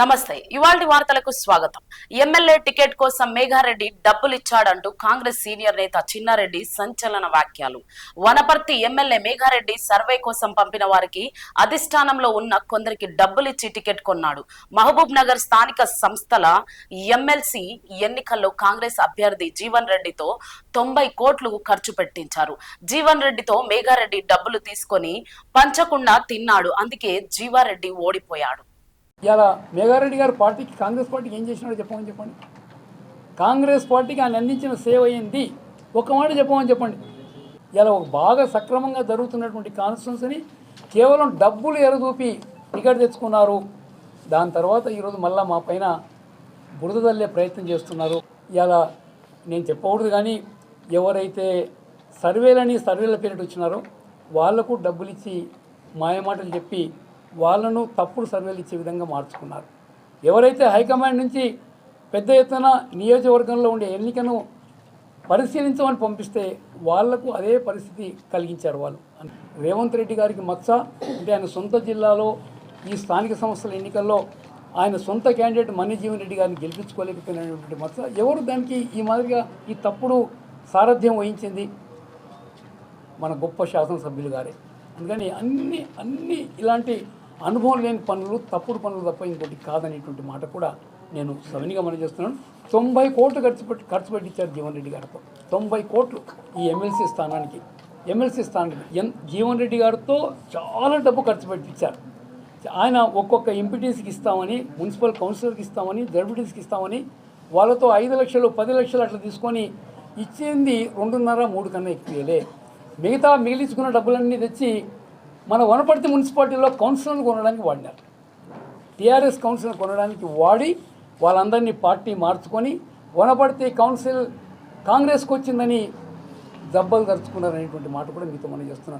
నమస్తే. ఇవాళ వార్తలకు స్వాగతం. ఎమ్మెల్యే టికెట్ కోసం మేఘారెడ్డి డబ్బులు ఇచ్చాడంటూ కాంగ్రెస్ సీనియర్ నేత చిన్నారెడ్డి సంచలన వ్యాఖ్యలు. వనపర్తి ఎమ్మెల్యే మేఘారెడ్డి సర్వే కోసం పంపిన వారికి అధిష్టానంలో ఉన్న కొందరికి డబ్బులిచ్చి టికెట్ కొన్నాడు. మహబూబ్ నగర్ స్థానిక సంస్థల ఎమ్మెల్సీ ఎన్నికల్లో కాంగ్రెస్ అభ్యర్థి జీవన్ రెడ్డితో తొంభై కోట్లు ఖర్చు పెట్టించారు. జీవన్ రెడ్డితో మేఘారెడ్డి డబ్బులు తీసుకొని పంచకుండా తిన్నాడు. అందుకే జీవారెడ్డి ఓడిపోయాడు. ఇలా మేఘారెడ్డి గారు పార్టీకి కాంగ్రెస్ పార్టీకి ఏం చేసినాడో చెప్పమని చెప్పండి. కాంగ్రెస్ పార్టీకి ఆయన అందించిన సేవ అయింది ఒక మాట చెప్పమని చెప్పండి. ఇలా ఒక బాగా సక్రమంగా జరుగుతున్నటువంటి కాన్స్టిట్యున్సీని కేవలం డబ్బులు ఎరదూపి టికెట్ తెచ్చుకున్నారు. దాని తర్వాత ఈరోజు మళ్ళీ మా పైన బురద తల్లే ప్రయత్నం చేస్తున్నారు. ఇలా నేను చెప్పకూడదు కానీ ఎవరైతే సర్వేలని సర్వేల పేరిట వచ్చినారో వాళ్ళకు డబ్బులు ఇచ్చి మాయమాటలు చెప్పి వాళ్ళను తప్పుడు సర్వేలు ఇచ్చే విధంగా మార్చుకున్నారు. ఎవరైతే హైకమాండ్ నుంచి పెద్ద ఎత్తున నియోజకవర్గంలో ఉండే ఎన్నికను పరిశీలించమని పంపిస్తే వాళ్ళకు అదే పరిస్థితి కలిగించారు వాళ్ళు. రేవంత్ రెడ్డి గారికి మచ్చ అంటే ఆయన సొంత జిల్లాలో ఈ స్థానిక సంస్థల ఎన్నికల్లో ఆయన సొంత క్యాండిడేట్ మన్యజీవన్ రెడ్డి గారిని గెలిపించుకోలేకపోయినటువంటి మచ్చ. ఎవరు దానికి ఈ మాదిరిగా ఈ తప్పుడు సారథ్యం వహించింది? మన గొప్ప శాసనసభ్యులు గారే. అందుకని అన్ని అన్ని ఇలాంటి అనుభవం లేని పనులు తప్పుడు పనులు తప్ప ఇంకోటి కాదనేటువంటి మాట కూడా నేను సవినిగా మనం చేస్తున్నాను. తొంభై కోట్లు ఖర్చు పెట్టి ఖర్చు పెట్టించారు జీవన్ రెడ్డి గారితో. తొంభై కోట్లు ఈ ఎమ్మెల్సీ స్థానానికి. ఎమ్మెల్సీ స్థానానికి. ఎన్ జీవన్ రెడ్డి గారితో చాలా డబ్బు ఖర్చు పెట్టించారు. ఆయన ఒక్కొక్క ఎంపీటీసీకి ఇస్తామని మున్సిపల్ కౌన్సిలర్కి ఇస్తామని జడ్పీటీసీకి ఇస్తామని వాళ్ళతో ఐదు లక్షలు పది లక్షలు అట్లా తీసుకొని ఇచ్చింది రెండున్నర మూడు కన్నా ఎక్కువలే. మిగతా మిగిలించుకున్న డబ్బులన్నీ తెచ్చి మన వనపర్తి మున్సిపాలిటీలో కౌన్సిలర్ని కొనడానికి వాడినారు. టీఆర్ఎస్ కౌన్సిలర్ కొనడానికి వాడి వాళ్ళందరినీ పార్టీ మార్చుకొని వనపర్తి కౌన్సిల్ కాంగ్రెస్కి వచ్చిందని జబ్బలు దరుచుకున్నారనేటువంటి మాట కూడా మీతో మనం చేస్తున్నాను